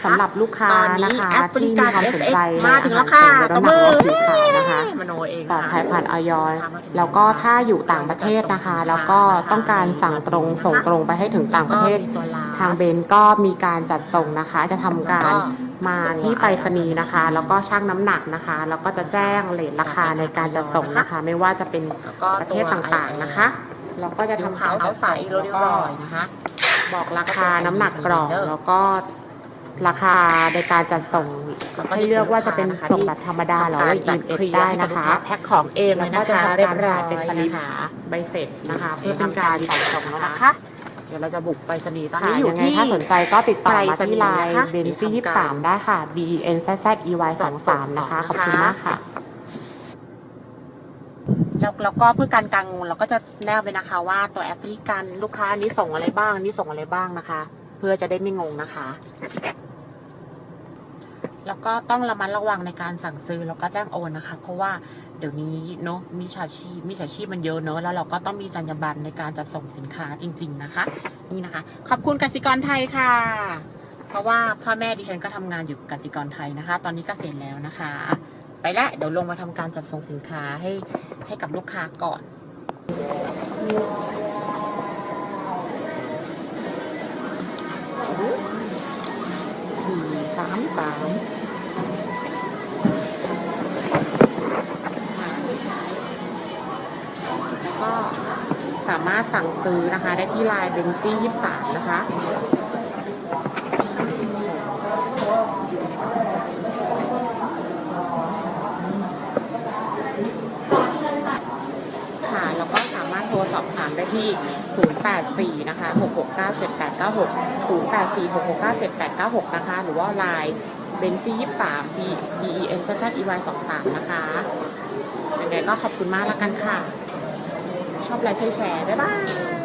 นะคะสำหรับลูกค้าตอนนี้นะคะแอฟริที่กัมีนความสนใจ SF มาถึงแล้วค่ะในตอาบหารมือเสริมลดน้ำหนักลดผิวขาวนะคะ มโนเองปลอดภัยผ่านออยตามมาถึงแล้วก็ถ้าอยู่ต่างประเทศนะคะ แล้วก็ต้องการสั่งตรงส่งตรงไปให้ถึงต่างประเทศก็มีตัวลสทางเบนก็มีการจัดส่งนะคะ จะทำการมาที่ไปรษณีย์นะคะ แล้วก็ชั่งน้ำหนักนะคะ แล้วก็จะแจ้งเลทราคาในการจัดส่งนะคะ ไม่ว่าจะเป็นแล้วก็ประเทศต่างๆนะคะ แล้วก็จะทำทำขากาวรเขาจัดใสส่งเรียบร้อยนะคะ บอกราคาน้ำหนักกล่องแล้วก็ ราคาในการจัดส่งให้เลือกว่าจะเป็นส่งแบบธรรมดาหรือว่าจัด EMS เคลียร์ได้ให้กับนะลูกคะค้าแพ็คของเองเลแล้วยก็นะจะคะทำเรียบการร้อถ่ายยเป็นสลิปนะคะใบเสร็จนะคะ เพื่เพื่ออเป็เป็นนกาการรจัจัดดส่ส่งงนะนะคะคะเดี๋ยวเราจะบุกไปสนีย์ตอนค่ะนี้อยู่ยังไงที่ถ้าสนใจก็ติดต่อมาไปรษณีที่ย์ไลน์นะคะเบนซี่ยี่สามได้ค่ะ B E N Z Z E Y สองสามนะคะ ขอบคุณมากค่ะ แล้วแล้วก็เพื่อการกางงูเราก็จะแนบไปนะคะ ว่าตัวแอฟริกันลูกค้าอันนี้ส่งอะไรบ้างอันนี้ส่งอะไรบ้างนะคะ เพื่อจะได้ไม่งงนะคะ แล้วก็ต้องระมัดระวังในการสั่งซื้อแล้วก็แจ้งโอนนะคะ เพราะว่าเดี๋ยวนี้เนาะมิจฉาชีพมิจฉาชีพมันเยอะเนอะแล้วเราก็ต้องมีจรรยาบรรณในการจัดส่งสินค้าจริง ๆนะคะ นี่นะคะ ขอบคุณกสิกรไทยค่ะ เพราะว่าพ่อแม่ดิฉันก็ทำงานอยู่กสิกรไทยนะคะ ตอนนี้ก็เกษียณแล้วนะคะ ไปแล้วเดี๋ยวลงมาทำการจัดส่งสินค้าให้ให้กับลูกค้าก่อน สามสามก็สามารถสั่งซื้อนะคะ ได้ที่ไลน์เบนซี่ยี่สามนะคะ แล้วก็สามารถ โทรสอบถามได้ที่ 084 นะคะ 6697896 084 6697896 นะคะ หรือว่าไลน์เบนซี่23 B B E N Z Z E Y 23นะคะยังไงก็ขอบคุณมากแล้วกันค่ะ ชอบไลค์ช่วยแชร์ บ๊ายบาย